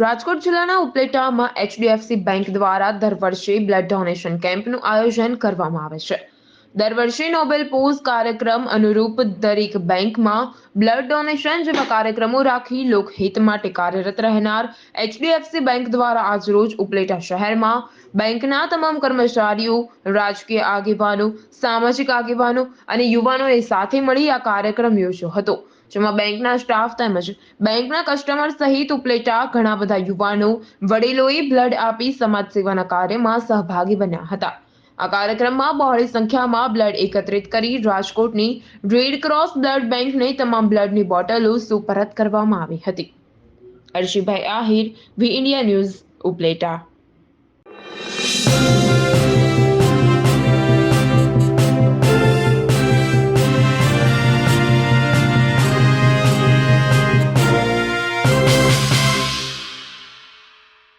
રાજકોટ જિલ્લાના ઉપલેટામાં HDFC bank દ્વારા દર વર્ષે બ્લડ ડોનેશન કેમ્પનું આયોજન કરવામાં આવે છે. દર વર્ષે નોબેલ પોઝ કાર્યક્રમ અનુરૂપ દરેક બેંકમાં બ્લડ ડોનેશન જેવા કાર્યક્રમો રાખી લોકહિત માટે કાર્યરત રહેનાર એચડીએફસી બેંક દ્વારા આજરોજ ઉપલેટા શહેરમાં બેંકના તમામ કર્મચારીઓ, રાજકીય આગેવાનો, સામાજિક આગેવાનો અને યુવાનોએ સાથે મળી આ કાર્યક્રમ યોજ્યો હતો. જેમાં બેંકના સ્ટાફ તેમજ બેંકના કસ્ટમર સહિત ઉપલેટા ઘણા બધા યુવાનો, વડીલોએ બ્લડ આપી સમાજ સેવાના કાર્યમાં સહભાગી બન્યા હતા. આ કાર્યક્રમમાં બહોળી સંખ્યામાં બ્લડ એકત્રિત કરી રાજકોટની રેડ ક્રોસ બ્લડ બેંકને તમામ બ્લડની બોટલો સુપરત કરવામાં આવી હતી. Arshibhai Ahir V India news Upleta.